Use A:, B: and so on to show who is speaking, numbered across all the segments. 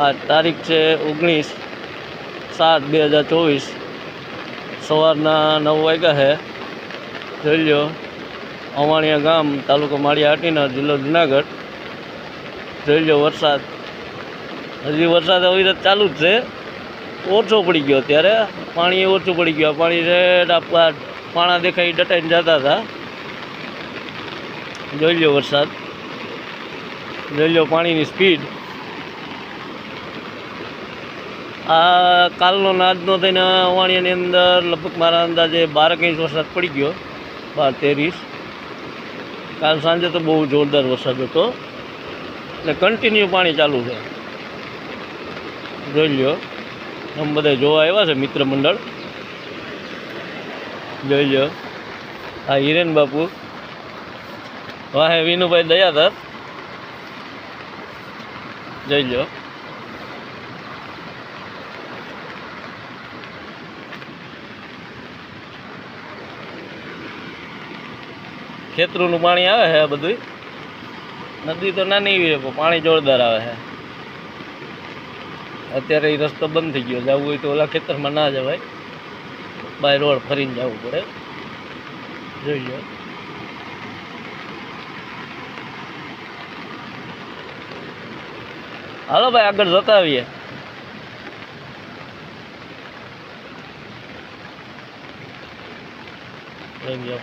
A: આ તારીખ છે ઓગણીસ સાત બે હજાર ચોવીસ. સવારના નવ વાગ્યા છે જોઈ લો અવાણિયા ગામ, તાલુકો માળિયા હાટીના, જિલ્લો જુનાગઢ. જોઈ લો વરસાદ. હજી વરસાદ આવી રીતે ચાલુ જ છે. ઓછો પડી ગયો ત્યારે પાણી ઓછું પડી ગયું. પાણી રેડ આપવા પાણા દેખાઈ ડટાઈને જતા હતા. જોઈ લો વરસાદ. જોઈ લો પાણીની સ્પીડ. આ કાલનો નાદનો થઈને અવાણિયાની અંદર લગભગ મારા અંદાજે બારક ઇંચ વરસાદ પડી ગયો. બાર તેરીસ કાલ સાંજે તો બહુ જોરદાર વરસાદ હતો. એટલે કન્ટિન્યુ પાણી ચાલુ છે. જોઈ લ્યો. આમ બધા જોવા આવ્યા છે મિત્ર મંડળ. જોઈ લો આ હિરેન બાપુ. વાહે વિનુભાઈ દયાધર. જોઈ લ્યો. ખેતરોનું પાણી આવે છે બધું નદી તો નાની એવી પણ જોરદાર આવે છે. અત્યારે એ રસ્તો બંધ થઈ ગયો, જવું હોય તો ઓલા ખેતરમાં ના જવાય. બાય રોડ ફરીને જવું પડે. જોઈ લો. હાલો ભાઈ, આગળ જતા આવીએ.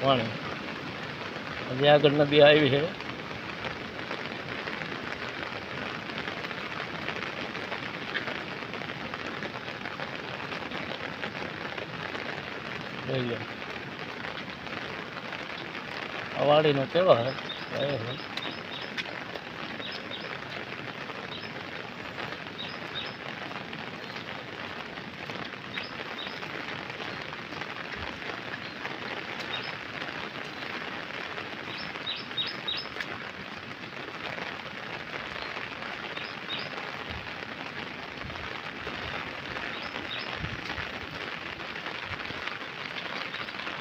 A: પાણી. હજી આગળ નદી આવી છે. અવાડીનો તહેવાર આવ્યો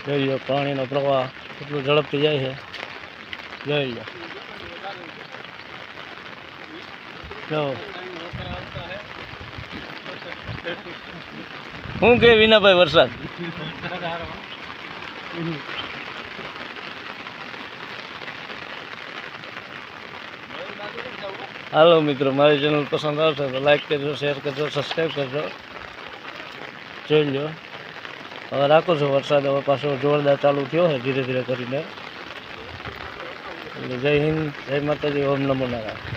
A: જોઈ લો પાણીનો પ્રવાહ કેટલો ઝડપથી જાય છે. જોઈ લો જો. શું કે વિનાભાઈ વરસાદ? હાલો મિત્રો, મારી ચેનલ પસંદ આવશે તો લાઈક કરજો શેર કરજો સબસ્ક્રાઈબ કરજો. જોઈ લો હવે રાખો છો વરસાદ, હવે પાછો જોરદાર ચાલુ થયો છે ધીરે ધીરે કરીને. જય હિન્દ, જય માતાજી, ઓમ નમો નારાયણ.